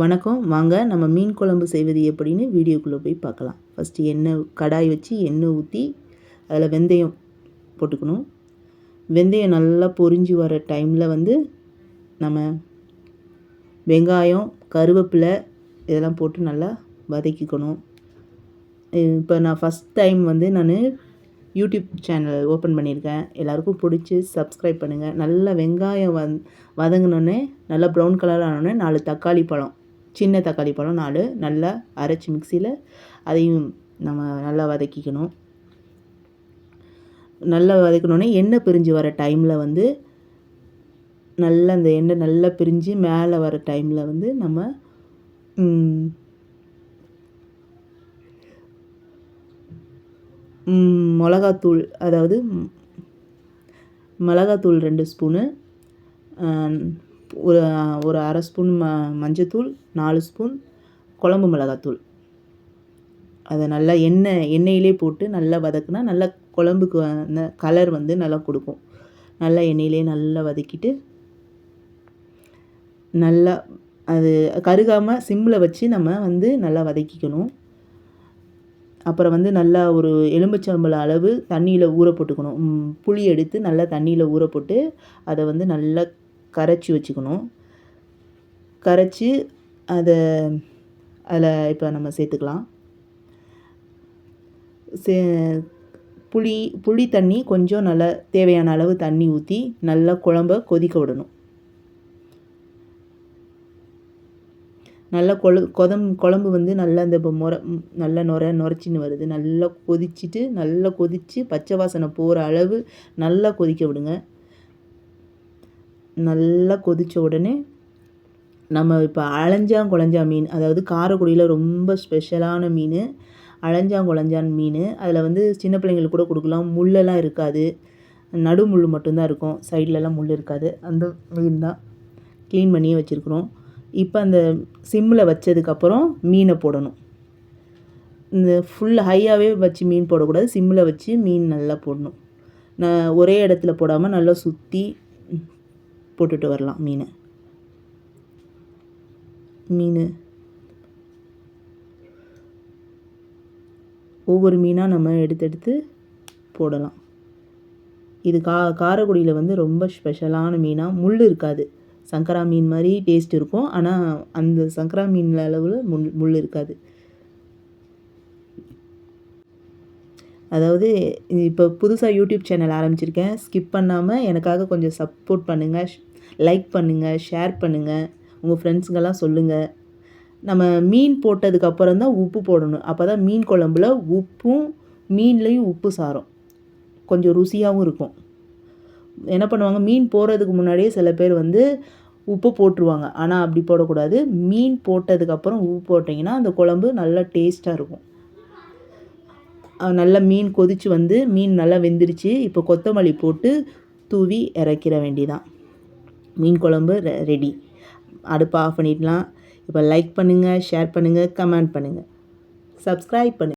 வணக்கம். வாங்க நம்ம மீன் குழம்பு செய்வது எப்படின்னு வீடியோக்குள்ளே போய் பார்க்கலாம். ஃபஸ்ட்டு எண்ணெய் கடாய் வச்சு எண்ணெய் ஊற்றி அதில் வெந்தயம் போட்டுக்கணும். வெந்தயம் நல்லா பொரிஞ்சு வர டைமில் வந்து நம்ம வெங்காயம் கருவேப்பிலை இதெல்லாம் போட்டு நல்லா வதக்கிக்கணும். இப்போ நான் ஃபஸ்ட் டைம் வந்து நான் யூடியூப் சேனல் ஓப்பன் பண்ணியிருக்கேன். எல்லாருக்கும் பிடிச்சி சப்ஸ்கிரைப் பண்ணுங்கள் நல்லா வெங்காயம் வந் வதங்கினோடனே நல்லா ப்ரௌன் கலர் ஆனோடனே நாலு தக்காளி பழம் சின்ன தக்காளி பழம் நாலு நல்லா அரைச்சி மிக்சியில் அதையும் நம்ம நல்லா வதக்கிக்கணும். நல்லா வதக்கணுன்னே எண்ணெய் பிரிஞ்சு வர டைமில் வந்து நல்லா அந்த எண்ணெய் நல்லா பிரிஞ்சு மேலே வர டைமில் வந்து நம்ம மிளகாத்தூள் அதாவது மிளகாத்தூள் ரெண்டு ஸ்பூனு ஒரு ஒரு அரை ஸ்பூன் ம மஞ்சத்தூள் நாலு ஸ்பூன் குழம்பு மிளகாத்தூள். அதை நல்லா எண்ணெய் எண்ணெயிலே போட்டு நல்லா வதக்குனா நல்லா குழம்புக்கு அந்த கலர் வந்து நல்லா கொடுக்கும். நல்லா எண்ணெயிலே நல்லா வதக்கிட்டு நல்லா அது கருகாமல் சிம்மில் வச்சு நம்ம வந்து நல்லா வதக்கிக்கணும். அப்புறம் வந்து நல்லா ஒரு எலும்புச்சம்பளம் அளவு தண்ணியில் ஊற போட்டுக்கணும். புளி எடுத்து நல்லா தண்ணியில் ஊற போட்டு அதை வந்து நல்லா கரைச்சி வச்சுக்கணும். கரைச்சி அதை அதில் இப்போ நம்ம சேர்த்துக்கலாம். சே புளி புளி தண்ணி கொஞ்சம் நல்லா தேவையான அளவு தண்ணி ஊற்றி நல்லா குழம்ப கொதிக்க விடணும். நல்லா கொழு கொதம் குழம்பு வந்து நல்லா அந்த இப்போ முற நல்லா நுர நுரைச்சின்னு வருது. நல்லா கொதிச்சுட்டு நல்லா கொதித்து பச்சை வாசனை போகிற அளவு நல்லா கொதிக்க விடுங்க. நல்லா கொதித்த உடனே நம்ம இப்போ அலஞ்சாங்குழஞ்சா மீன் அதாவது காரைக்குடியில் ரொம்ப ஸ்பெஷலான மீன் அலஞ்சாங்குழஞ்சான் மீன் அதில் வந்து சின்ன பிள்ளைங்களுக்கு கூட கொடுக்கலாம். முள்ளெல்லாம் இருக்காது. நடு முள் மட்டும்தான் இருக்கும். சைட்லலாம் முள் இருக்காது. அந்த மீன் தான் க்ளீன் பண்ணியே வச்சுருக்குறோம். இப்போ அந்த சிம்மில் வச்சதுக்கப்புறம் மீனை போடணும். இந்த ஃபுல் ஹையாகவே வச்சு மீன் போடக்கூடாது. சிம்மில் வச்சு மீன் நல்லா போடணும். நான் ஒரே இடத்துல போடாமல் நல்லா சுற்றி போட்டுட்டு வரலாம் மீன். மீன். ஒவ்வொரு மீனாக நம்ம எடுத்து எடுத்து போடலாம். இது கா காரைக்குடியில் வந்து ரொம்ப ஸ்பெஷலான மீனாக முள் இருக்காது. சங்கரா மீன் மாதிரி டேஸ்ட் இருக்கும். ஆனால் அந்த சங்கரா மீனில் அளவில் முள் முள் இருக்காது. அதாவது இப்போ புதுசாக யூடியூப் சேனல் ஆரம்பிச்சிருக்கேன். ஸ்கிப் பண்ணாமல் எனக்காக கொஞ்சம் சப்போர்ட் பண்ணுங்கள் லைக் பண்ணுங்கள் ஷேர் பண்ணுங்கள் உங்கள் ஃப்ரெண்ட்ஸுங்கெல்லாம் சொல்லுங்கள் நம்ம மீன் போட்டதுக்கப்புறம் தான் உப்பு போடணும். அப்போ தான் மீன் குழம்புல உப்பும் மீன்லேயும் உப்பு சாரும். கொஞ்சம் ருசியாகவும் இருக்கும். என்ன பண்ணுவாங்க? மீன் போடுறதுக்கு முன்னாடியே சில பேர் வந்து உப்பு போட்டுருவாங்க. ஆனால் அப்படி போடக்கூடாது. மீன் போட்டதுக்கப்புறம் உப்பு போட்டிங்கன்னா அந்த குழம்பு நல்லா டேஸ்ட்டாக இருக்கும். நல்லா மீன் கொதித்து வந்து மீன் நல்லா வெந்துருச்சு. இப்போ கொத்தமல்லி போட்டு தூவி இறக்கிற வேண்டிதான் மீன் குழம்பு ரெடி அடுப்பை ஆஃப் பண்ணிடலாம். இப்போ லைக் பண்ணுங்கள் ஷேர் பண்ணுங்கள் கமெண்ட் பண்ணுங்கள் சப்ஸ்கிரைப் பண்ணுங்கள்